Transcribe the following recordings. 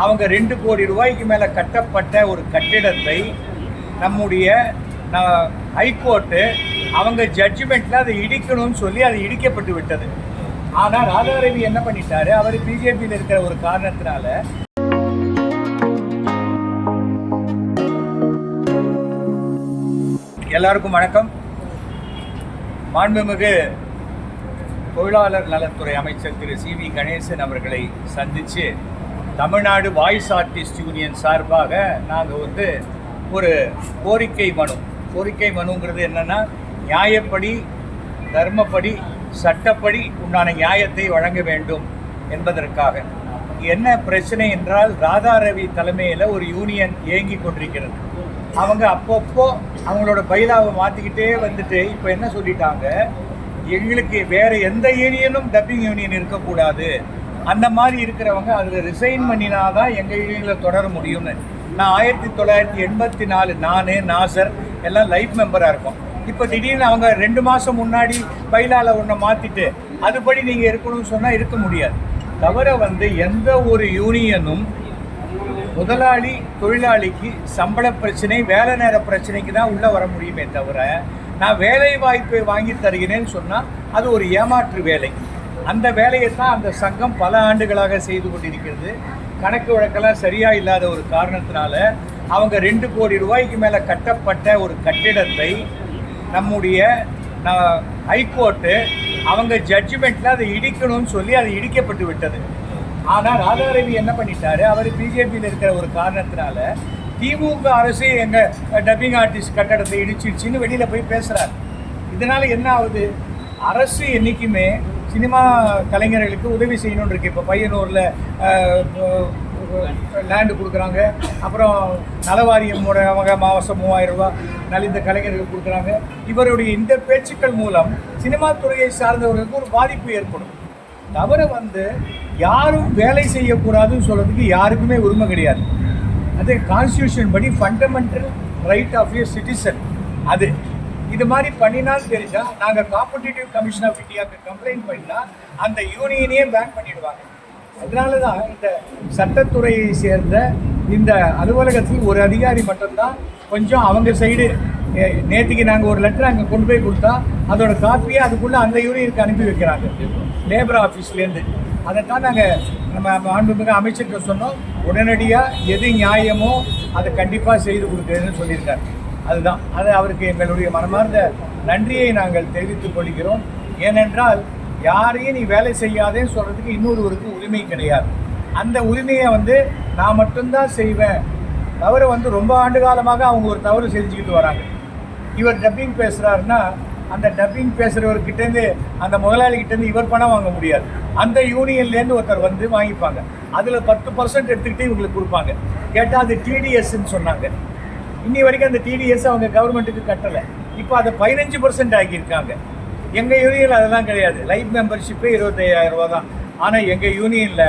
அவங்க ரெண்டு கோடி ரூபாய்க்கு மேலே கட்டப்பட்ட ஒரு கட்டிடத்தை நம்முடைய ஹைகோர்ட்டு அவங்க ஜட்ஜ்மெண்ட்டில் அதை இடிக்கணும்னு சொல்லி அது இடிக்கப்பட்டு விட்டது. ஆனால் ராதாரவி என்ன பண்ணிட்டாரு? அவர் பிஜேபியில் இருக்கிற ஒரு காரணத்தினால எல்லாருக்கும் வணக்கம். மாண்புமிகு தொழிலாளர் நலத்துறை அமைச்சர் திரு சி வி கணேசன் அவர்களை சந்தித்து தமிழ்நாடு வாய்ஸ் ஆர்டிஸ்ட் யூனியன் சார்பாக நாங்கள் வந்து ஒரு கோரிக்கை மனு. கோரிக்கை மனுங்கிறது என்னென்னா நியாயப்படி தர்மப்படி சட்டப்படி உண்டான நியாயத்தை வழங்க வேண்டும் என்பதற்காக. என்ன பிரச்சனை என்றால் ராதாரவி தலைமையில் ஒரு யூனியன் இயங்கி கொண்டிருக்கிறது. அவங்க அப்பப்போ அவங்களோட பைலாவை மாற்றிக்கிட்டே வந்துட்டு இப்போ என்ன சொல்லிட்டாங்க? எங்களுக்கு வேறு எந்த யூனியனும் டப்பிங் யூனியன் இருக்கக்கூடாது. அந்த மாதிரி இருக்கிறவங்க அதில் ரிசைன் பண்ணினா தான் எங்கள் யூனியனில் தொடர முடியும்னு. நான் ஆயிரத்தி தொள்ளாயிரத்தி எண்பத்தி நாலு நான் நாசர் எல்லாம் லைஃப் மெம்பராக இருக்கோம். இப்போ திடீர்னு அவங்க ரெண்டு மாதம் முன்னாடி பயிலால் ஒன்றை மாற்றிட்டு அதுபடி நீங்கள் இருக்கணும்னு சொன்னால் இருக்க முடியாது. தவிர வந்து எந்த ஒரு யூனியனும் முதலாளி தொழிலாளிக்கு சம்பள பிரச்சனை வேலை நேர பிரச்சனைக்கு தான் உள்ளே வர முடியுமே தவிர நான் வேலை வாய்ப்பை வாங்கி தருகிறேன்னு சொன்னால் அது ஒரு ஏமாற்று வேலை. அந்த வேலையை தான் அந்த சங்கம் பல ஆண்டுகளாக செய்து கொண்டிருக்கிறது. கணக்கு வழக்கெல்லாம் சரியாக இல்லாத ஒரு காரணத்தினால அவங்க ரெண்டு கோடி ரூபாய்க்கு மேலே கட்டப்பட்ட ஒரு கட்டிடத்தை நம்முடைய ஹைகோர்ட்டு அவங்க ஜட்ஜ்மெண்ட்டில் அதை இடிக்கணும்னு சொல்லி அது இடிக்கப்பட்டு விட்டது. ஆனால் ராதாரவி என்ன பண்ணிட்டாரு? அவர் பிஜேபியில் இருக்கிற ஒரு காரணத்தினால திமுக அரசு எங்கள் டப்பிங் ஆர்டிஸ்ட் கட்டடத்தை இடிச்சிடுச்சின்னு வெளியில் போய் பேசுகிறார் இதனால் என்ன ஆகுது? அரசு என்றைக்குமே சினிமா கலைஞர்களுக்கு உதவி செய்யணும்னு இருக்கு. இப்போ பையனூரில் லேண்டு கொடுக்குறாங்க. அப்புறம் நலவாரியம் அவங்க மாதம் மூவாயிரம் ரூபா நலிந்த கலைஞர்களுக்கு கொடுக்குறாங்க. இவருடைய இந்த பேச்சுக்கள் மூலம் சினிமா துறையை சார்ந்தவர்களுக்கு ஒரு பாதிப்பு ஏற்படும். தவிர வந்து யாரும் வேலை செய்யக்கூடாதுன்னு சொல்கிறதுக்கு யாருக்குமே உரிமை கிடையாது. அது கான்ஸ்டியூஷன் படி fundamental right of a citizen அது. இது மாதிரி பண்ணினாலும் தெரிஞ்சா நாங்கள் காம்படிட்டிவ் கமிஷன் ஆஃப் இந்தியாவுக்கு கம்ப்ளைண்ட் பண்ணால் அந்த யூனியனையே பேன் பண்ணிடுவாங்க. அதனால தான் இந்த சட்டத்துறையை சேர்ந்த இந்த அலுவலகத்தில் ஒரு அதிகாரி மட்டும்தான் கொஞ்சம் அவங்க சைடு நேற்றுக்கு நாங்கள் ஒரு லெட்டர் அங்கே கொண்டு போய் கொடுத்தா அதோட காப்பியை அதுக்குள்ளே அந்த யூனியனுக்கு அனுப்பி வைக்கிறாங்க. லேபர் ஆஃபீஸ்லேருந்து அதைத்தான் நாங்கள் நம்ம மாண்புமிகு அமைச்சர்கிட்ட சொன்னோம். உடனடியாக எது நியாயமோ அதை கண்டிப்பாக செய்து கொடுக்குறதுன்னு சொல்லியிருக்காரு. அதுதான். அது அவருக்கு எங்களுடைய மனமார்ந்த நன்றியை நாங்கள் தெரிவித்துக் கொள்கிறோம். ஏனென்றால் யாரையும் நீ வேலை செய்யாதேன்னு சொல்கிறதுக்கு இன்னொருவருக்கு உரிமை கிடையாது. அந்த உரிமையை வந்து நான் மட்டும்தான் செய்வேன். தவறு வந்து ரொம்ப ஆண்டு காலமாக அவங்க ஒரு தவறு செஞ்சுக்கிட்டு வராங்க. இவர் டப்பிங் பேசுகிறாருன்னா அந்த டப்பிங் பேசுகிறவர்கிட்டேருந்து அந்த முதலாளிகிட்டேருந்து இவர் பணம் வாங்க முடியாது. அந்த யூனியன்லேருந்து ஒருத்தர் வந்து வாங்கிப்பாங்க. அதில் பத்து பர்சன்ட் எடுத்துக்கிட்டு இவங்களுக்கு கொடுப்பாங்க. கேட்டால் அது டிடிஎஸ்ன்னு சொன்னாங்க. இன்னி வரைக்கும் அந்த டிடிஎஸ் அவங்க கவர்மெண்ட்டுக்கு கட்டலை. இப்போ அதை பதினஞ்சு பர்சன்ட் ஆக்கியிருக்காங்க. எங்கள் யூனியனில் அதெல்லாம் கிடையாது. லைஃப் மெம்பர்ஷிப்பே இருபத்தையாயிரம் ரூபா தான். ஆனால் எங்கள் யூனியனில்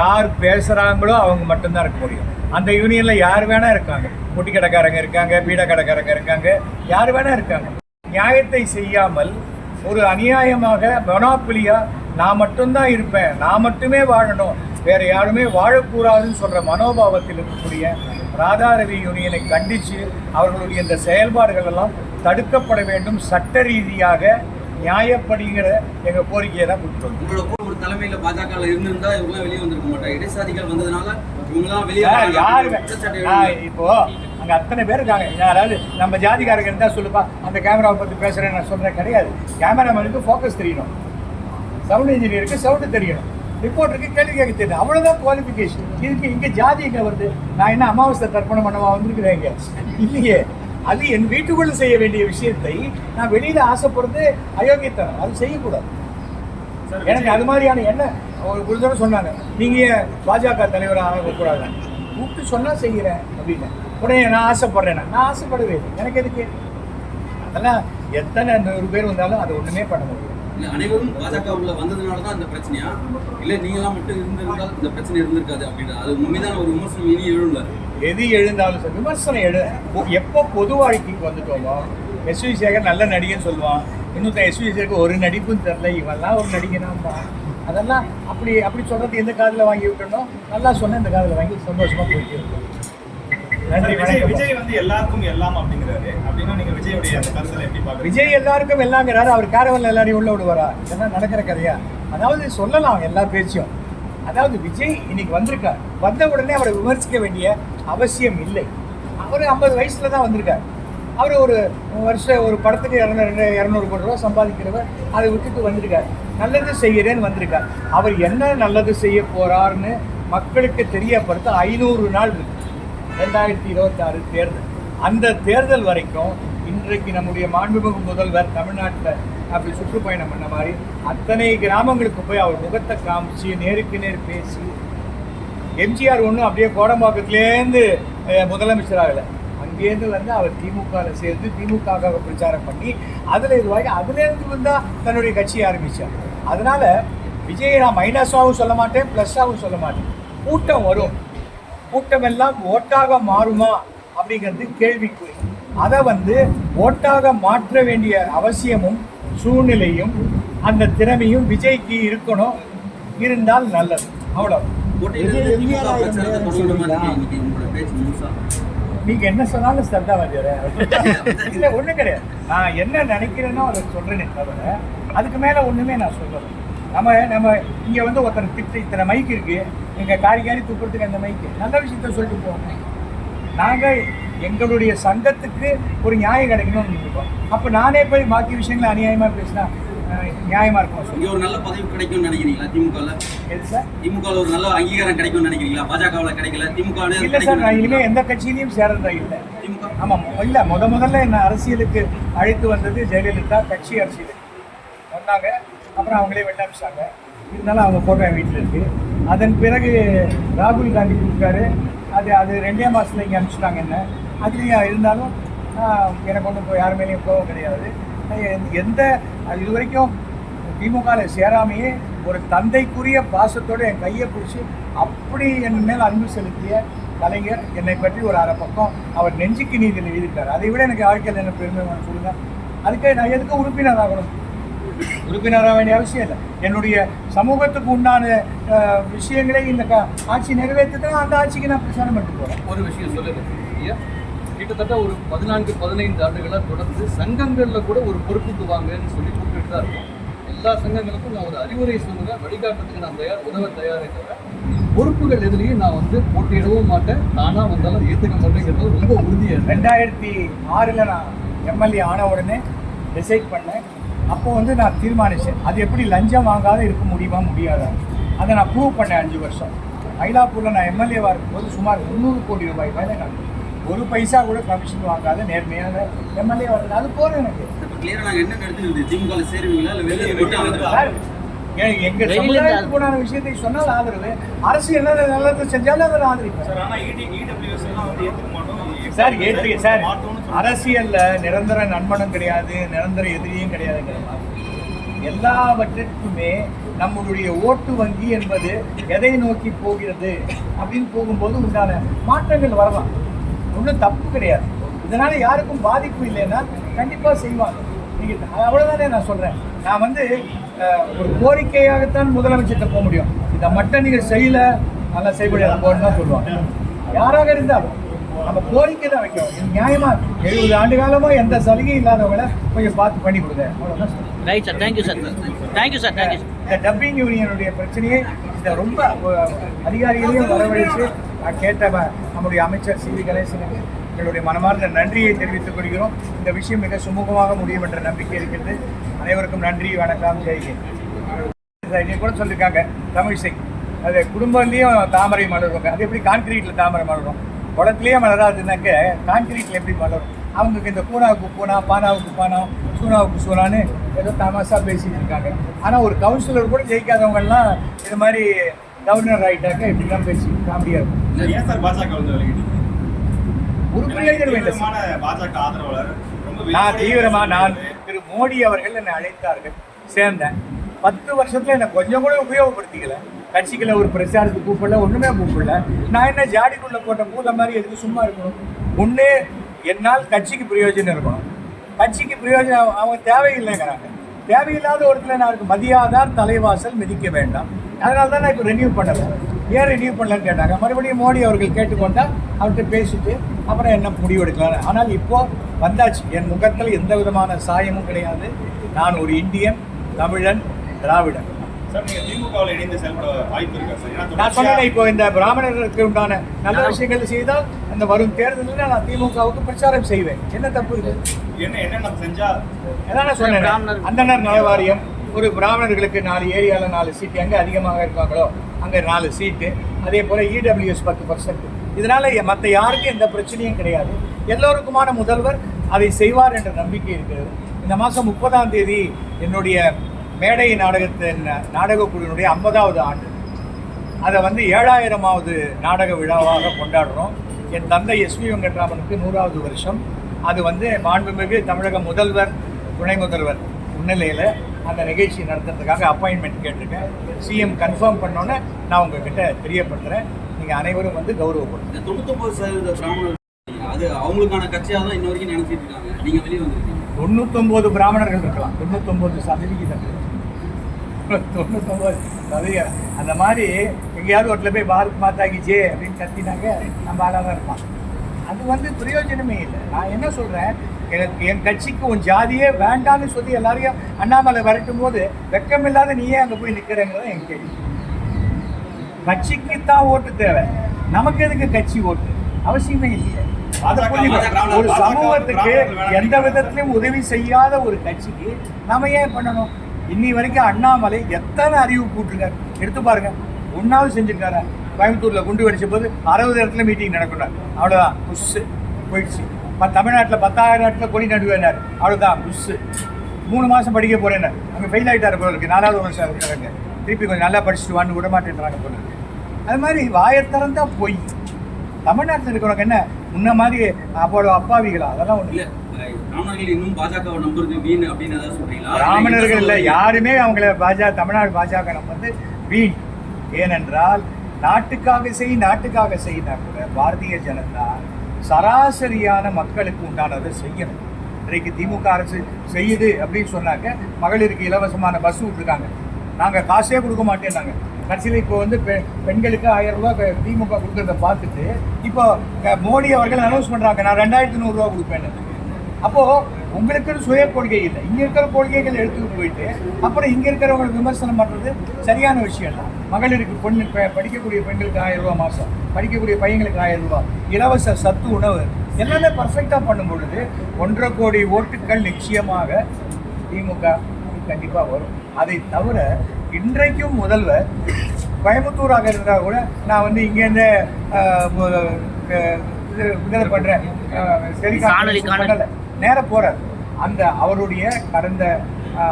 யார் பேசுகிறாங்களோ அவங்க மட்டும்தான் இருக்க முடியும். அந்த யூனியனில் யார் வேணால் இருக்காங்க. முட்டி கடைக்காரங்க இருக்காங்க பீட கடைக்காரங்க இருக்காங்க. யார் வேணால் இருக்காங்க. நியாயத்தை செய்யாமல் ஒரு அநியாயமாக மொனாப்பிளியாக நான் மட்டும்தான் இருப்பேன். நான் மட்டுமே வாழணும். வேறு யாருமே வாழக்கூடாதுன்னு சொல்கிற மனோபாவத்தில் இருக்கக்கூடிய ராதாரவி யூனியனை கண்டித்து அவர்களுடைய இந்த செயல்பாடுகள் எல்லாம் தடுக்கப்பட வேண்டும் சட்ட ரீதியாக நியாயப்படுகிற எங்கள் கோரிக்கையை தான் கொடுத்துருவோம் உங்களோட கூட ஒரு தலைமையில பாஜக இருந்திருந்தா இவங்கலாம் வெளியே வந்திருக்க மாட்டாங்க. இடைசாதிகள் வந்ததுனால இவங்கலாம் வெளியே யார். இப்போ அங்க அத்தனை பேர் இருக்காங்க. யாராவது நம்ம ஜாதிக்காரங்க இருந்தா சொல்லுப்பா அந்த கேமராவை பத்தி பேசுறேன் நான் சொல்றேன் கிடையாது. கேமராமேனுக்கு ஃபோக்கஸ் தெரியணும். சவுண்ட் இன்ஜினியருக்கு சவுண்டு தெரியணும். ரிப்போர்ட்டருக்கு கேள்வி கேட்க தெரியும் அவ்வளவுதான் குவாலிஃபிகேஷன் இதுக்கு இங்க ஜாதி எங்க வருது? நான் என்ன அமாவாசை தர்ப்பணம் பண்ணவா வந்திருக்கிறேன் இங்க? இல்லையே. அது என் வீட்டுக்குள்ள செய்ய வேண்டிய விஷயத்தை நான் வெளியில ஆசைப்படுறது அயோக்கியத்தனம். அது செய்யக்கூடாது. எனக்கு அது மாதிரியான என்ன? ஒரு ஒரு தடவை சொன்னாங்க நீங்க ஏன் பாஜக தலைவராக ஆகக்கூடாது? கூப்பிட்டு சொன்னா செய்கிறேன் அப்படின்னு. உடனே நான் ஆசைப்படுறேன். நான் ஆசைப்படவே எனக்கு எதுக்கு? அதெல்லாம் எத்தனை நூறு பேர் வந்தாலும் அதை ஒண்ணுமே பண்ண முடியும் அனைவரும் பாஜக உள்ள வந்ததுனால தான் அந்த பிரச்சனையா? இல்ல நீங்களாம் மட்டும் இருந்திருந்தால் இந்த பிரச்சனை இருந்திருக்காது அப்படின்னு அது உண்மைதான் ஒரு விமர்சனம் இனி எழுல எது எழுந்தாலும் சரி விமர்சனம் எழு எப்போ பொது வாழ்க்கைக்கு வந்துட்டோமோ எஸ்வி சேகர் நல்ல நடிகன் சொல்லுவான். இன்னொருத்த எஸ் வி சேகர் ஒரு நடிப்பும் தெரில இவெல்லாம் ஒரு நடிகனாம்பா அதெல்லாம் அப்படி அப்படி சொல்றது எந்த காதில் வாங்கி விட்டனோ நல்லா சொன்னேன் இந்த காதில் வாங்கி சந்தோஷமா போயிட்டு இருக்கோம் நன்றி விஜய் வந்து எல்லாருக்கும் எல்லாம் அப்படிங்கிறாரு. அப்படின்னா நீங்க விஜயுடைய அந்த கருத்துல எப்படி பாக்குறீங்க விஜய் எல்லாருக்கும் எல்லாங்கிறாரு அவர் கேரவல் எல்லாரையும் உள்ள விடுவாரா? இதெல்லாம் நடக்கிற கதையா? அதாவது சொல்லலாம் எல்லா பேச்சும். அதாவது விஜய் இன்னைக்கு வந்திருக்கார். வந்த உடனே அவரை விமர்சிக்க வேண்டிய அவசியம் இல்லை. அவர் ஐம்பது வயசுல தான் வந்திருக்கார். அவர் ஒரு வருஷம் ஒரு படத்துக்கு இரநூறு இரநூறு கோடி ரூபா சம்பாதிக்கிறவர் அதை விட்டுட்டு வந்திருக்கார். நல்லது செய்கிறேன்னு வந்திருக்கார். அவர் என்ன நல்லது செய்ய போறாருன்னு மக்களுக்கு தெரியப்படுத்த ஐநூறு நாள் இருக்கு. ரெண்டாயிரத்தி இருபத்தாறு தேர்தல். அந்த தேர்தல் வரைக்கும் இன்றைக்கு நம்முடைய மாண்புமிகு முதல்வர் தமிழ்நாட்டில் அப்படி சுற்றுப்பயணம் பண்ண மாதிரி அத்தனை கிராமங்களுக்கு போய் அவர் முகத்தை காமிச்சு நேருக்கு நேர் பேசி எம்ஜிஆர் ஒன்றும் அப்படியே கோடம்பாக்கத்துலேருந்து அஹ், முதலமைச்சர் ஆகலை. அங்கேருந்து வந்து அவர் திமுகவில் சேர்ந்து திமுகவுக்காக பிரச்சாரம் பண்ணி அதில் இதுவாகி அதுலேருந்து வந்தால் தன்னுடைய கட்சியை ஆரம்பித்தார் அதனால் விஜய் நான் மைனஸாகவும் சொல்ல மாட்டேன் ப்ளஸ்ஸாகவும் சொல்ல மாட்டேன். கூட்டம் வரும். கூட்டம் எல்லாம் ஓட்டாக மாறுமா அப்படிங்கிறது கேள்விக்குறி. அதை வந்து ஓட்டாக மாற்ற வேண்டிய அவசியமும் சூழ்நிலையும் அந்த திறமையும் விஜய்க்கு இருக்கணும். இருந்தால் நல்லது. அவ்வளோ நீங்க என்ன சொன்னாலும் சர்தா வாத்தியாரே இல்ல ஒண்ணு கிடையாது. நான் என்ன நினைக்கிறேனோ அதை சொல்றேனே தவிர அதுக்கு மேல ஒண்ணுமே நான் சொல்லல. நம்ம நம்ம இங்க வந்து ஒருத்தர் திட்டு இத்தனை மைக் இருக்கு. எங்க காரி காரி துப்புறதுக்கு அந்த மைக்கு நல்ல விஷயத்த சொல்லிட்டு போவோம் நாங்க எங்களுடைய சங்கத்துக்கு ஒரு நியாயம் கிடைக்கணும்னு இருக்கோம் அப்ப நானே போய் பாக்கி விஷயங்களை அநியாயமா பேசினா அஹ், நியாயமா இருக்கும் இங்க ஒரு நல்ல பதவி கிடைக்கும்னு நினைக்கிறீங்களா திமுகல எது சார்? திமுக ஒரு நல்ல அங்கீகாரம் கிடைக்கும்னு நினைக்கிறீங்களா? பாஜகவில் கிடைக்கல திமுக இல்ல சார் நான் இனிமே கிடைக்கும் எந்த கட்சியிலையும் சேரதா இல்லை. திமுக? ஆமாம் இல்லை முத முதல்ல என்ன அரசியலுக்கு அழைத்து வந்தது ஜெயலலிதா கட்சி அரசியலுக்கு. வந்தாங்க அப்புறம் அவங்களே வெளில அனுப்பிச்சாங்க இருந்தாலும் அவங்க ஃபோட்டோ என் வீட்டில் இருக்குது அதன் பிறகு ராகுல் காந்தி கொடுத்தாரு. அது அது ரெண்டே மாதத்துல இங்கே அனுப்பிச்சிட்டாங்க என்ன. அதுலேயும் இருந்தாலும் எனக்கு ஒன்றும் இப்போ யார் மேலேயும் கிடையாது. எந்த- எந்த அது இது வரைக்கும் திமுகவில் சேராமையே ஒரு தந்தைக்குரிய பாசத்தோடு என் கையை பிடிச்சி அப்படி என் மேல் அன்பு செலுத்திய கலைஞர் என்னை பற்றி ஒரு அரை பக்கம் அவர் நெஞ்சுக்கு நீதியில் எழுதிட்டார் அதை விட எனக்கு வாழ்க்கையில் என்ன பெருமை சொல்லுங்கள் அதுக்கே அதுக்கு நான் எதுக்கு உறுப்பினர் ஆகணும் உறுப்பினராக வேண்டிய அவசியம் இல்லை. என்னுடைய சமூகத்துக்கு உண்டான விஷயங்களை இந்த ஆட்சி நிறைவேற்றினா அந்த ஆட்சிக்கு நான் பிரச்சாரம் பண்ணிட்டு போகிறேன் ஒரு விஷயம் சொல்லுங்க கிட்டத்தட்ட ஒரு பதினான்கு பதினைந்து ஆண்டுகளாக தொடர்ந்து சங்கங்களில் கூட ஒரு பொறுப்புக்கு வாங்கன்னு சொல்லி கூப்பிட்டு தான் இருக்கோம். எல்லா சங்கங்களுக்கும் நான் ஒரு அறிவுரை சொல்லுங்க வழிகாட்டுறதுக்கு நான் தயார் உதவ தயாரே தவிர பொறுப்புகள் எதுலேயும் நான் வந்து போட்டியிடவும் மாட்டேன். நானாக வந்தாலும் ஏற்றுக்க மாட்டேங்கிறது ரொம்ப உறுதியாக ரெண்டாயிரத்தி ஆறில் நான் எம்எல்ஏ ஆன உடனே டிசைட் பண்ணேன். அப்போ வந்து நான் தீர்மானித்தேன் அது எப்படி லஞ்சம் வாங்காத இருக்க முடியுமா முடியாதா? அதை நான் ப்ரூவ் பண்ணேன் அஞ்சு வருஷம். மயிலாப்பூரில் நான் எம்எல்ஏவாக இருக்கும்போது சுமார் முந்நூறு கோடி ரூபாய் மேலே நான் ஒரு பைசா கூட கமிஷன் வாங்காத நேர்மையான எம்எல்ஏ வருது அது போதும் எனக்கு. எங்க சமுதாயத்துக்கு உண்டான விஷயத்தை சொன்னால் ஆதரவு. அரசு என்ன நல்லது செஞ்சாலும் அதை ஆதரிப்பேன். சார் ஆனா சார் அரசியல்ல நிரந்தர நண்பனும் கிடையாது நிரந்தர எதிரியும் கிடையாதுங்கிற மாதிரி. எல்லாவற்றிற்குமே நம்மளுடைய ஓட்டு வங்கி என்பது எதை நோக்கி போகிறது அப்படின்னு போகும்போது உண்டான மாற்றங்கள் வரலாம். ஒன்றும் தப்பு கிடையாது. இதனால யாருக்கும் பாதிப்பு இல்லைன்னா கண்டிப்பாக செய்வாங்க. நீங்கள் அவ்வளோதானே நான் சொல்கிறேன் நான் வந்து ஒரு கோரிக்கையாகத்தான் முதலமைச்சர்கிட்ட போக முடியும். இதை மட்டும் நீங்கள் செய்யல நல்லா செய்யப்படியாது போன்னு தான் சொல்லுவாங்க. யாராக இருந்தாலும் நம்ம கோரிக்கை தான் வைக்கணும். இது நியாயமா? எழுபது ஆண்டு காலமா எந்த சலுகையும் இல்லாதவங்கள கொஞ்சம் பார்த்து பண்ணி கொடுங்க. அவ்வளவுதான் சொல்றேன். Right sir thank you sir thank you sir thank you இந்த டப்பிங் யூனியனுடைய பிரச்சனையை இந்த ரொம்ப அதிகாரிகளையும் வரவழைச்சு நான் கேட்ட நம்முடைய அமைச்சர் சி. வி. கணேசனுக்கு எங்களுடைய மனமார்ந்த நன்றியை தெரிவித்துக் கொள்கிறோம். இந்த விஷயம் மிக சுமூகமாக முடியும் என்ற நம்பிக்கை இருக்கிறது. அனைவருக்கும் நன்றி வணக்கம் ஜெய்ஹிந்த் இங்கே கூட சொல்லியிருக்காங்க தமிழிசை அது குடும்பம்லேயும் தாமரை மலருவாங்க அது எப்படி? கான்கிரீட்டில் தாமரை மலரும் குளத்துலேயே மலராதுனாக்க கான்கிரீட்டில் எப்படி மலரும்? அவங்களுக்கு இந்த பூனாவுக்கு பூனா பானாவுக்கு பானா சூனாவுக்கு சூனான்னு ஏதோ தமாசா பேசிட்டு இருக்காங்க ஆனால் ஒரு கவுன்சிலர் கூட ஜெயிக்காதவங்கெல்லாம் இது மாதிரி கவர்னர் ஆகிட்டாக்க இப்படிலாம் பேசி காமெடியாக இருக்கும். ஏன் சார் பாஜக வந்து. தீவிரமான பாஜக ஆதரவாளர் நான் வெளிப்படையா தீவிரமா நான். திரு மோடி அவர்கள் என்னை அழைத்தார்கள் சேர்ந்தேன். பத்து வருஷத்துல என்னை கொஞ்சம் கூட உபயோகப்படுத்திக்கல. கட்சிகளை ஒரு பிரச்சாரத்துக்கு கூப்பிடல ஒன்றுமே கூப்பிடல. நான் என்ன ஜாடிக்குள்ளே போட்ட பூத மாதிரி எதுக்கு சும்மா இருக்கணும்? ஒண்ணு என்னால் கட்சிக்கு பிரயோஜனம் இருக்கணும். கட்சிக்கு பிரயோஜனம் அவங்க தேவையில்லைங்கிறாங்க. தேவையில்லாத ஒருத்துல நான் இருக்கு மதியாதார் தலைவாசல் மிதிக்க வேண்டாம். அதனால தான் நான் இப்போ ரெனியூ பண்ணலை. ஏன் ரினியூ பண்ணலன்னு கேட்டாங்க. மறுபடியும் மோடி அவர்கள் கேட்டுக்கொண்டால் அவர்கிட்ட பேசிட்டு அப்புறம் என்ன முடிவு எடுக்கலாம் ஆனால் இப்போது வந்தாச்சு. என் முகத்தில் எந்த விதமான சாயமும் கிடையாது. நான் ஒரு இந்தியன் தமிழன் திராவிடன். நான் சொன்னேன் இப்போ இந்த பிராமணர்களுக்கு உண்டான நல்ல விஷயங்கள் செய்தால் அந்த வரும் தேர்தலில் நான் திமுகவுக்கு பிரச்சாரம் செய்வேன். என்ன தப்பு இருக்கு என்ன சொன்னேன். அந்தனர் நல வாரியம் ஒரு பிராமணர்களுக்கு நாலு ஏரியாவில் நாலு சீட்டு எங்கே அதிகமாக இருக்காங்களோ அங்கே நாலு சீட்டு அதே போல் இடபிள்யூஎஸ் பத்து பர்சன்ட் இதனால மற்ற யாருக்கும் எந்த பிரச்சனையும் கிடையாது. எல்லோருக்குமான முதல்வர் அதை செய்வார் என்ற நம்பிக்கை இருக்கிறது. இந்த மாதம் முப்பதாம் தேதி என்னுடைய மேடை நாடகத்தின் நாடக குழுவினுடைய ஐம்பதாவது ஆண்டு. அதை வந்து ஏழாயிரமாவது நாடக விழாவாக கொண்டாடுறோம். என் தந்தை எஸ்வி வெங்கட்ராமனுக்கு நூறாவது வருஷம். அது வந்து மாண்புமிகு தமிழக முதல்வர் துணை முதல்வர் முன்னிலையில் அந்த நிகழ்ச்சி நடத்துறதுக்காக அப்பாயின்மெண்ட் கேட்டிருக்கேன். சிஎம் கன்ஃபார்ம் பண்ணோன்னே நான் உங்ககிட்ட தெரியப்படுத்துகிறேன் நீங்கள் அனைவரும் வந்து கௌரவப்படுத்துங்க. இந்த தொண்ணூத்தொன்பது சதவீத பிராமணர் அது அவங்களுக்கான கட்சியாக தான் இன்ன வரைக்கும் நினைச்சிட்டு இருக்காங்க. நீங்க வெளியே வந்திருக்கீங்க. தொண்ணூத்தொம்பது பிராமணர்கள் இருக்கலாம். தொண்ணூத்தொம்பது சதவிகிதம் தொண்ணூத்தொம்பது அந்த மாதிரி எங்கேயாவது ஒருத்தில் போய் பாரத் மாதா கி ஜே அப்படின்னு கத்தினாங்க நம்ம ஆளாக தான் இருப்பான். அது வந்து பிரயோஜனமே இல்லை. நான் என்ன சொல்கிறேன் எனக்கு என் கட்சிக்கு உன் ஜாதியே வேண்டான்னு சொல்லி எல்லாரையும் அண்ணாமலை விரட்டும் போது வெக்கமில்லாத நீயே அங்கே போய் நிற்கிறேங்கிறத என் கேள்வி. கட்சிக்கு தான் ஓட்டு தேவை. நமக்கு எதுக்கு கட்சி ஓட்டு? அவசியமே புரிஞ்சுக்கணும். ஒரு சமூகத்துக்கு எந்த விதத்திலும் உதவி செய்யாத ஒரு கட்சிக்கு நாம ஏன் பண்ணணும்? இன்னி வரைக்கும் அண்ணாமலை எத்தனை அறிவு போட்டிருக்காரு எடுத்து பாருங்க. ஒன்றாவது செஞ்சிருக்காரு. கோயம்புத்தூரில் குண்டு வெடிச்ச போது அறுபது இடத்துல மீட்டிங் நடக்கணும் அவ்வளோதான் புஷ்ஷு போயிடுச்சு. இப்போ தமிழ்நாட்டில் பத்தாயிரம் இடத்துல கொடி நடுவேனார். அவ்வளோதான் புஷ்ஷு மூணு மாதம் படிக்க போறேன்னு. அங்கே ஃபெயில் ஆகிட்டார் போல இருக்கு. நாலாவது வருஷம் இருக்கிறாங்க திருப்பி கொஞ்சம் நல்லா படிச்சுட்டு வான்னு விட மாட்டேன்றாங்க போல இருக்கு. அது மாதிரி வாயத்திறந்தா பொய். தமிழ்நாட்டில் இருக்கிறவங்க என்ன? முன்ன மாதிரி அப்போட அப்பாவிகளா? அதெல்லாம் ஒன்றும் இல்லை. அஹ், பிராமணர்கள் இன்னும் பாஜகவை நம்புறது வீண் அப்படின்னு ஏதாவது சொல்றீங்களா? பிராமணர்கள் இல்லை யாருமே அவங்கள பாஜக தமிழ்நாடு பாஜக நம்ம வந்து வீண். ஏனென்றால் நாட்டுக்காக செய் நாட்டுக்காக செய்யினா கூட பாரதிய ஜனதா சராசரியான மக்களுக்கு உண்டானதை செய்யணும். இன்றைக்கு திமுக அரசு செய்யுது அப்படின்னு சொன்னாக்க மகளிருக்கு இலவசமான பஸ் விட்டுருக்காங்க. நாங்கள் காசே கொடுக்க மாட்டேன்னாங்க. கடைசியில் இப்போ வந்து பெ பெண்களுக்கு ஆயிரம் ரூபாய் க- திமுக கொடுக்கறத பார்த்துட்டு இப்போ மோடி அவர்கள் அனௌன்ஸ் பண்ணுறாங்க நான் ரெண்டாயிரத்தி நூறுரூவா கொடுப்பேன்னு. அப்போ உங்களுக்குன்னு சுய கொள்கை இல்லை. இங்க இருக்கிற கொள்கைகள் எடுத்துட்டு போயிட்டு அப்புறம் இங்க இருக்கிறவங்க விமர்சனம் பண்றது சரியான விஷயம் இல்லை. மகளிருக்கு பொண்ணு படிக்கக்கூடிய பெண்களுக்கு ஆயிரம் ரூபாய் மாசம் படிக்கக்கூடிய பையங்களுக்கு ஆயிரம் ரூபாய் இலவச சத்து உணவு எல்லாமே பர்ஃபெக்டா பண்ணும் பொழுது ஒன்றரை கோடி ஓட்டுக்கள் நிச்சயமாக திமுக கண்டிப்பா வரும். அதை தவிர இன்றைக்கும் முதல்வர் கோயம்புத்தூராக இருந்தால் கூட நான் வந்து இங்கேருந்து இது இதில் பண்ணுறேன் சரி. பண்ணல. நேராக போகிறார் அந்த அவருடைய கடந்த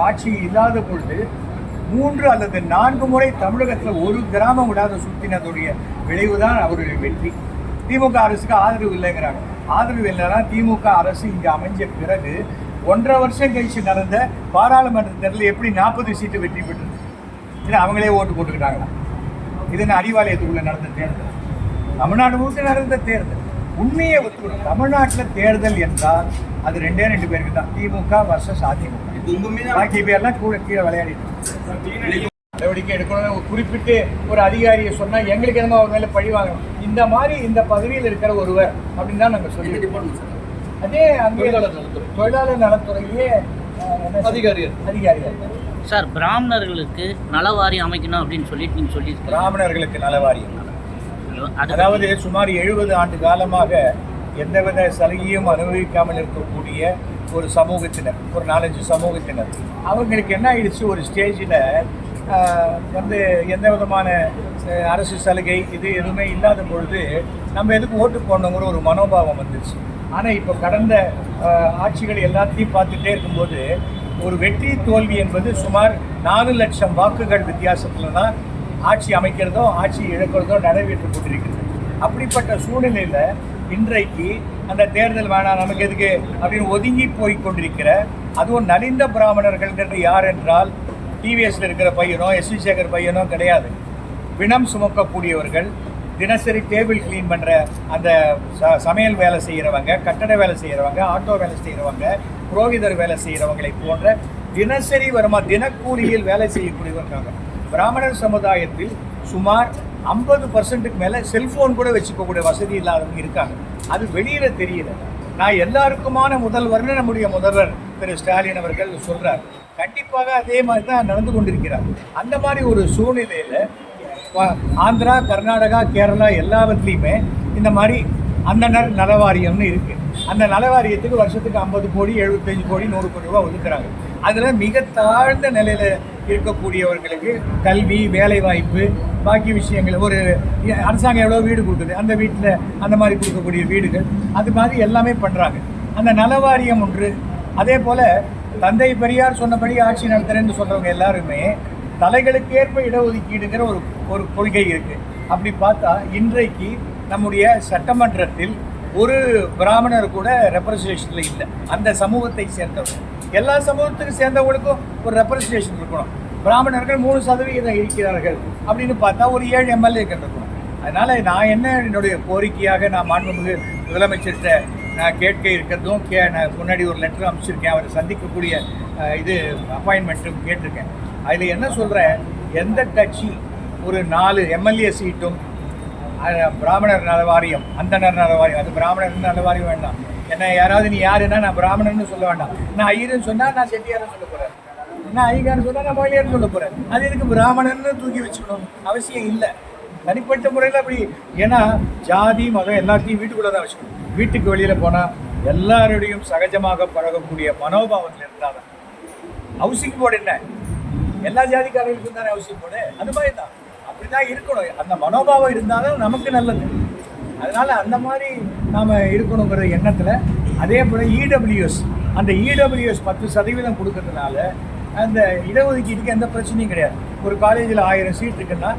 ஆட்சி இல்லாத பொழுது மூன்று அல்லது நான்கு முறை தமிழகத்தில் ஒரு கிராமம் விடாத சுற்றினருடைய விளைவு தான் அவருடைய வெற்றி. திமுக அரசுக்கு ஆதரவு இல்லைங்கிறாங்க. ஆதரவு இல்லைன்னா திமுக அரசு இங்கே அமைஞ்ச பிறகு ஒன்றரை வருஷம் கழிச்சு நடந்த பாராளுமன்ற தேர்தலில் எப்படி நாற்பது சீட்டு வெற்றி பெற்றது? இல்லை அவங்களே ஓட்டு போட்டுக்கிட்டாங்களா? இது என்ன அறிவாலயத்துக்குள்ள நடந்த தேர்தல்? தமிழ்நாடு முழுக்க நடந்த தேர்தல். உண்மையை ஒத்துக்கணும். தமிழ்நாட்டில் தேர்தல் என்றால் அது ரெண்டே ரெண்டு பேருக்கு தான். திமுக வர்சஸ் அதிமுக. பாக்கி பேர்லாம் கூட கீழே விளையாடிட்டு நடவடிக்கை எடுக்கணும்னு ஒரு குறிப்பிட்டு ஒரு அதிகாரியை சொன்னா எங்களுக்கு என்னமோ அவர் மேல பழி வாங்கணும். இந்த மாதிரி இந்த பதவியில் இருக்கிற ஒருவர் அப்படின்னு தான் நாங்கள் சொல்லி அதே அங்கே தொழிலாளர் நலத்துறை. தொழிலாளர் நலத்துறையிலே அஹ், என்ன சொல்றது? அதிகாரிகள். அதிகாரிகள். சார் பிராமணர்களுக்கு நலவாரி அமைக்கணும் அப்படின்னு சொல்லிட்டு நீங்கள் சொல்லியிருக்கீங்க. பிராமணர்களுக்கு நலவாரியம் அது அதாவது சுமார் எழுபது ஆண்டு காலமாக எந்தவித சலுகையும் அனுபவிக்காமல் இருக்கக்கூடிய ஒரு சமூகத்தினர் ஒரு நாலஞ்சு சமூகத்தினர். அவங்களுக்கு என்ன ஆயிடுச்சு? ஒரு ஸ்டேஜில் வந்து எந்த விதமான அரசு சலுகை இது எதுவுமே இல்லாத பொழுது நம்ம எதுக்கு ஓட்டு போடணுங்கிற ஒரு மனோபாவம் வந்துச்சு. ஆனால் இப்போ கடந்த ஆட்சிகள் எல்லாத்தையும் பார்த்துட்டே இருக்கும்போது ஒரு வெற்றி தோல்வி என்பது சுமார் நாலு லட்சம் வாக்குகள் வித்தியாசத்தில் தான் ஆட்சி அமைக்கிறதோ ஆட்சி இழக்கிறதோ நடைபெற்று கொண்டிருக்கிறது. அப்படிப்பட்ட சூழ்நிலையில் இன்றைக்கு அந்த தேர்தல் வேணாம் நமக்கு எதுக்கு அப்படின்னு ஒதுங்கி போய் கொண்டிருக்கிற அதுவும் நலிந்த பிராமணர்கள்ன்றது யார் என்றால் டிவிஎஸ்ல இருக்கிற பையனோ எஸ் வி சேகர் பையனோ கிடையாது. பிணம் சுமக்கக்கூடியவர்கள் தினசரி டேபிள் க்ளீன் பண்ணுற அந்த ச சமையல் வேலை செய்கிறவங்க கட்டட வேலை செய்கிறவங்க ஆட்டோ வேலை செய்கிறவங்க புரோகிதர் வேலை செய்கிறவங்களை போன்ற தினசரி வருமா தினக்கூலியில் வேலை செய்யக்கூடியவர்கள். பிராமணர் சமுதாயத்தில் சுமார் ஐம்பது பர்சன்ட்டுக்கு மேலே செல்ஃபோன் கூட வச்சுக்கக்கூடிய வசதி இல்லாதவங்க இருக்காங்க. அது வெளியில் தெரியல. நான் எல்லாருக்குமான முதல்வர்னு நம்முடைய முதல்வர் திரு. ஸ்டாலின் அவர்கள் சொல்கிறார் கண்டிப்பாக அதே மாதிரி தான் நடந்து கொண்டிருக்கிறார். அந்த மாதிரி ஒரு சூழ்நிலையில் ஆந்திரா கர்நாடகா கேரளா எல்லாவற்றிலையுமே இந்த மாதிரி அந்தனர் நலவாரியம்னு இருக்குது அந்த நலவாரியத்துக்கு வருஷத்துக்கு ஐம்பது கோடி எழுபத்தஞ்சு கோடி நூறு கோடி ரூபா ஒதுக்குறாங்க. அதில் மிக தாழ்ந்த நிலையில் இருக்கக்கூடியவர்களுக்கு கல்வி வேலைவாய்ப்பு பாக்கி விஷயங்கள். ஒரு அரசாங்கம் எவ்வளோ வீடு கொடுக்குது? அந்த வீட்டில் அந்த மாதிரி கொடுக்கக்கூடிய வீடுகள். அது மாதிரி எல்லாமே பண்ணுறாங்க அந்த நலவாரியம் ஒன்று. அதே போல் தந்தை பெரியார் சொன்னபடி ஆட்சி நடத்துறேன்னு சொல்கிறவங்க எல்லாருமே தலைகளுக்கு ஏற்ப இடஒதுக்கீடுங்கிற ஒரு ஒரு கொள்கை இருக்குது அப்படி பார்த்தா இன்றைக்கு நம்முடைய சட்டமன்றத்தில் ஒரு பிராமணர் கூட ரெப்ரசன்டேஷனில் இல்லை. அந்த சமூகத்தை சேர்ந்தவர். எல்லா சமூகத்துக்கும் சேர்ந்தவங்களுக்கும் ஒரு ரெப்ரசன்டேஷன் இருக்கணும். பிராமணர்கள் மூணு சதவிகிதம் இருக்கிறார்கள் அப்படின்னு பார்த்தா ஒரு ஏழு எம்எல்ஏக்கள் இருக்கணும். அதனால் நான் என்ன என்னுடைய கோரிக்கையாக நான் மாண்புமிகு முதலமைச்சர்கிட்ட நான் கேட்க இருக்கிறதும் கே நான் முன்னாடி ஒரு லெட்டர் அமைச்சிருக்கேன் அவரை சந்திக்கக்கூடிய இது அப்பாயின்மெண்ட்டும் கேட்டிருக்கேன். அதில் என்ன சொல்கிறேன் எந்த கட்சி ஒரு நாலு எம்எல்ஏ சீட்டும் பிராமணர் நல வாரியம் அந்தனர் நல வாரியம் அது பிராமணர் நல வாரியம் வேண்டாம். என்ன யாராவது நீ யாருன்னா நான் பிராமணன்னு சொல்ல வேண்டாம். நான் ஐயர்னு சொன்னால் நான் செட்டியாரை சொல்ல போகிறேன் என்ன ஐயர்னு சொன்னால் நான் மொழியார்னு சொல்ல போகிறேன் அது எதுக்கு பிராமணன்னு தூக்கி வச்சுக்கணும்? அவசியம் இல்லை. தனிப்பட்ட முறையில் அப்படி ஏன்னா ஜாதி மதம் எல்லாத்தையும் வீட்டுக்குள்ளே தான் வச்சுக்கணும். வீட்டுக்கு வெளியில் போனால் எல்லாரோடையும் சகஜமாக பழகக்கூடிய மனோபாவத்தில் இருந்தால் தான். ஹவுசிங் போர்டு என்ன? எல்லா ஜாதிக்காரர்களுக்கும் தானே ஹவுசிங் போர்டு? அது மாதிரி தான். அப்படி தான் இருக்கணும். அந்த மனோபாவம் இருந்தாலும் நமக்கு நல்லது. அதனால அந்த மாதிரி நாம் இருக்கணுங்கிற எண்ணத்தில் அதே போல் இடபிள்யூஎஸ் அந்த இடபிள்யூஎஸ் பத்து சதவீதம் கொடுக்கறதுனால அந்த இடஒதுக்கீட்டுக்கு எந்த பிரச்சனையும் கிடையாது. ஒரு காலேஜில் ஆயிரம் சீட் இருக்குன்னா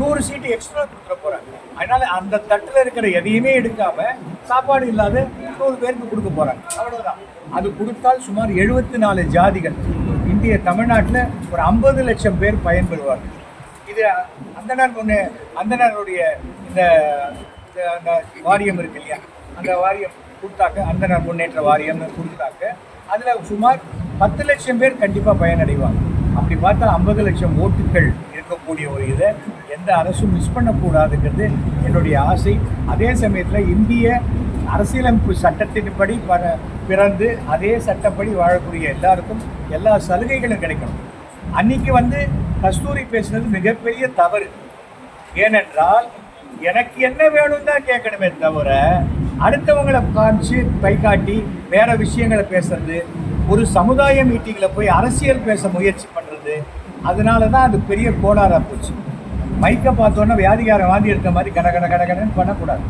நூறு சீட்டு எக்ஸ்ட்ரா கொடுத்துட போகிறாங்க அதனால் அந்த தட்டில் இருக்கிற எதையுமே எடுக்காம சாப்பாடு இல்லாத நூறு பேருக்கு கொடுக்க போகிறாங்க அவ்வளோதான் அது கொடுத்தால் சுமார் எழுபத்தி நாலு ஜாதிகள். இந்திய தமிழ்நாட்டில் ஒரு ஐம்பது லட்சம் பேர் பயன்பெறுவார்கள். இது அந்தனர் முன்னே அந்தனருடைய இந்த அந்த வாரியம் இருக்கு இல்லையா? அந்த வாரியம் கொடுத்தாக்க அந்த முன்னேற்ற வாரியம்னு கொடுத்தாக்க அதில் சுமார் பத்து லட்சம் பேர் கண்டிப்பாக பயனடைவாங்க. அப்படி பார்த்தா ஐம்பது லட்சம் ஓட்டுகள் இருக்கக்கூடிய ஒரு இதை எந்த அரசும் மிஸ் பண்ணக்கூடாதுங்கிறது என்னுடைய ஆசை. அதே சமயத்தில் இந்திய அரசியலமைப்பு சட்டத்தின்படி பர பிறந்து அதே சட்டப்படி வாழக்கூடிய எல்லாருக்கும் எல்லா சலுகைகளும் கிடைக்கணும். அன்னைக்கு வந்து கஸ்தூரி பேசுனது மிகப்பெரிய தவறு. ஏனென்றால் எனக்கு என்ன வேணும் தான் கேட்கணுமே தவிர அடுத்தவங்களை காமிச்சு கை காட்டி வேற விஷயங்களை பேசுறது ஒரு சமுதாய மீட்டிங்கில் போய் அரசியல் பேச முயற்சி பண்ணுறது அதனால தான் அது பெரிய கோளாறாக போச்சு. மைக்கை பார்த்தோன்னா வியாதிகாரம் வாந்தி எடுத்த மாதிரி கட கட கட கடன்னு பண்ணக்கூடாது.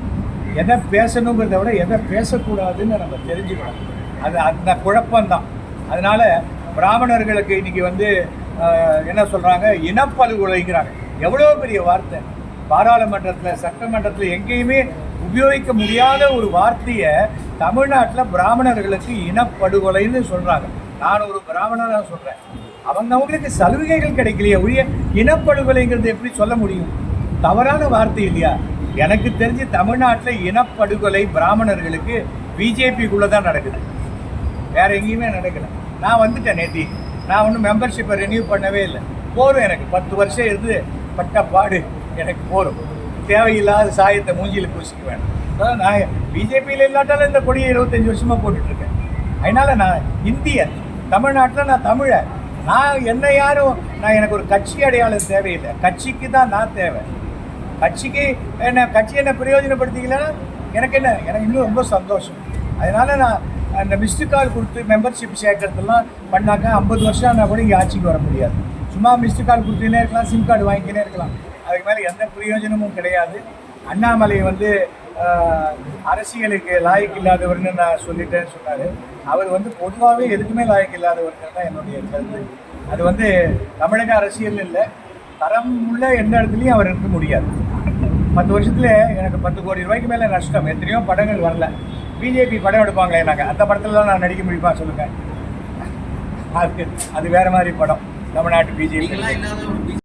எதை பேசணுங்கிறத விட எதை பேசக்கூடாதுன்னு நம்ம தெரிஞ்சுக்கணும். அது அந்த குழப்பம்தான். அதனால பிராமணர்களுக்கு இன்னைக்கு வந்து என்ன சொல்கிறாங்க இனப்படுகொலைங்கிறாங்க. எவ்வளோ பெரிய வார்த்தை. பாராளுமன்றத்தில் சட்டமன்றத்தில் எங்கேயுமே உபயோகிக்க முடியாத ஒரு வார்த்தையை தமிழ்நாட்டில் பிராமணர்களுக்கு இனப்படுகொலைன்னு சொல்கிறாங்க நான் ஒரு பிராமணராக சொல்கிறேன் அவங்க அவங்களுக்கு சலுகைகள் கிடைக்கலையே உரிய இனப்படுகொலைங்கிறது எப்படி சொல்ல முடியும்? தவறான வார்த்தை இல்லையா? எனக்கு தெரிஞ்சு தமிழ்நாட்டில் இனப்படுகொலை பிராமணர்களுக்கு பிஜேபிக்குள்ளே தான் நடக்குது. வேற எங்கேயுமே நடக்கல. நான் வந்துட்டேன் நேத்தி. நான் ஒன்றும் மெம்பர்ஷிப்பை ரெனியூ பண்ணவே இல்லை. போதும் எனக்கு. பத்து வருஷம் இருந்து பட்ட பாடு. எனக்கு போதும் தேவையில்லாத சாயத்தை மூஞ்சியில் பூசிக்க வேணும். அதான் நான் பிஜேபியில் இல்லாட்டாலும் இந்த கொடியை இருபத்தஞ்சி வருஷமாக போட்டுட்ருக்கேன். அதனால் நான் இந்தியன். தமிழ்நாட்டில் நான் தமிழன் நான் என்ன யாரும் நான் எனக்கு ஒரு கட்சி அடையாளம் தேவையில்லை. கட்சிக்கு தான் நான் தேவை. கட்சிக்கு என்ன கட்சி என்ன பிரயோஜனப்படுத்திக்கலன்னா எனக்கு என்ன எனக்கு இன்னும் ரொம்ப சந்தோஷம். அதனால் நான் அந்த மிஸ்டு கால் கொடுத்து மெம்பர்ஷிப் சேர்க்கறதுலாம் பண்ணாக்கா ஐம்பது வருஷம் நான் கூட இங்கே ஆட்சிக்கு வர முடியாது. சும்மா மிஸ்டு கால் கொடுத்துனே இருக்கலாம் சிம் கார்டு வாங்கிக்கினே இருக்கலாம். அதுக்கு மேலே எந்த பிரயோஜனமும் கிடையாது. அண்ணாமலை வந்து அரசியலுக்கு லாயக்கு இல்லாதவர்னு நான் சொல்லிட்டேன்னு சொன்னார். அவர் வந்து பொதுவாகவே எதுக்குமே லாயக்கு இல்லாதவர்கள் தான் என்னுடைய கருத்து. அது வந்து தமிழக அரசியல் இல்லை. தரம் உள்ள எந்த இடத்துலையும் அவர் இருக்க முடியாது. பத்து வருஷத்துல எனக்கு பத்து கோடி ரூபாய்க்கு மேலே நஷ்டம். எத்தனையோ படங்கள் வரல. பிஜேபி படம் எடுப்பாங்களே நாங்கள் அந்த படத்துல தான் நான் நடிக்க முடியுமா சொல்லுங்கள் அது அது வேற மாதிரி படம். தமிழ்நாட்டு பிஜேபி.